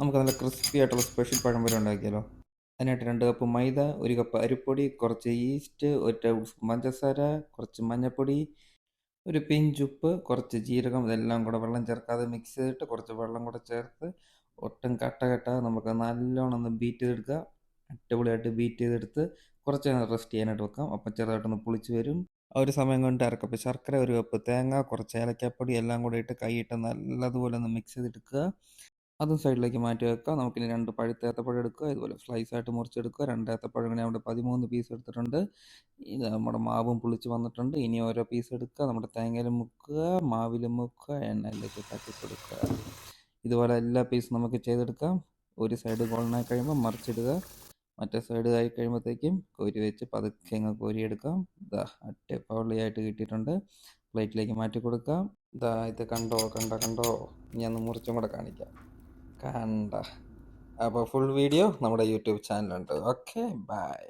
നമുക്ക് നല്ല ക്രിസ്പി ആയിട്ടുള്ള സ്പെഷ്യൽ പഴംപൊരി ഉണ്ടാക്കിയാലോ? അതിനായിട്ട് രണ്ട് കപ്പ് മൈദ ഒരു കപ്പ് അരിപ്പൊടി കുറച്ച് ഈസ്റ്റ് ഒരു ടേബിൾ സ്പൂൺ പഞ്ചസാര കുറച്ച് മഞ്ഞൾപ്പൊടി ഒരു പിഞ്ച് ഉപ്പ് കുറച്ച് ജീരകം ഇതെല്ലാം കൂടെ വെള്ളം ചേർക്കാതെ മിക്സ് ചെയ്തിട്ട് കുറച്ച് വെള്ളം കൂടെ ചേർത്ത് ഒട്ടും കട്ട കെട്ടാതെ നമുക്ക് നല്ലോണം ഒന്ന് ബീറ്റ് ചെയ്തെടുക്കുക. അടിപൊളിയായിട്ട് ബീറ്റ് ചെയ്തെടുത്ത് കുറച്ച് നേരം റെസ്റ്റ് ചെയ്യാനായിട്ട് വെക്കാം. അപ്പം ചെറുതായിട്ടൊന്ന് പുളിച്ച് വരും. ആ ഒരു സമയം കൊണ്ട് അരക്കപ്പ് ശർക്കര ഒരു കപ്പ് തേങ്ങ കുറച്ച് ഏലക്കാപ്പൊടി എല്ലാം കൂടെ ഇട്ട് കൈയിട്ട് നല്ലതുപോലെ ഒന്ന് മിക്സ് ചെയ്തെടുക്കുക. അതും സൈഡിലേക്ക് മാറ്റി വെക്കാം നമുക്കിനി രണ്ട് പഴുത്ത ഏത്തപ്പഴം എടുക്കുക. ഇതുപോലെ സ്ലൈസ് ആയിട്ട് മുറിച്ചെടുക്കുക. രണ്ട് ഏത്തപ്പഴം ഇങ്ങനെ അവിടെ പതിമൂന്ന് പീസ് എടുത്തിട്ടുണ്ട്. ഇത് നമ്മുടെ മാവും പുളിച്ച് വന്നിട്ടുണ്ട്. ഇനി ഓരോ പീസ് എടുക്കുക. നമ്മുടെ തേങ്ങയിൽ മുക്കുക മാവിൽ മുക്കുക എണ്ണയിലേക്ക് തട്ടി കൊടുക്കുക ഇതുപോലെ എല്ലാ പീസും നമുക്ക് ചെയ്തെടുക്കാം. ഒരു സൈഡ് ഗോൾഡനായി കഴിയുമ്പോൾ മറിച്ചിടുക. മറ്റേ സൈഡ് ആയി കഴിയുമ്പോഴത്തേക്കും കോരി വെച്ച് പതുക്കെ അങ്ങ് കോരിയെടുക്കാം. ഇതാ അട്ടപ്പള്ളിയായിട്ട് കിട്ടിയിട്ടുണ്ട്. പ്ലേറ്റിലേക്ക് മാറ്റി കൊടുക്കാം. ഇതാ ഇത് കണ്ടോ കണ്ടോ കണ്ടോ? ഇനി ഒന്ന് മുറിച്ചും കൂടെ കാണിക്കാം. കണ്ട. അപ്പോൾ ഫുൾ വീഡിയോ നമ്മുടെ യൂട്യൂബ് ചാനലുണ്ട് ഓക്കെ ബൈ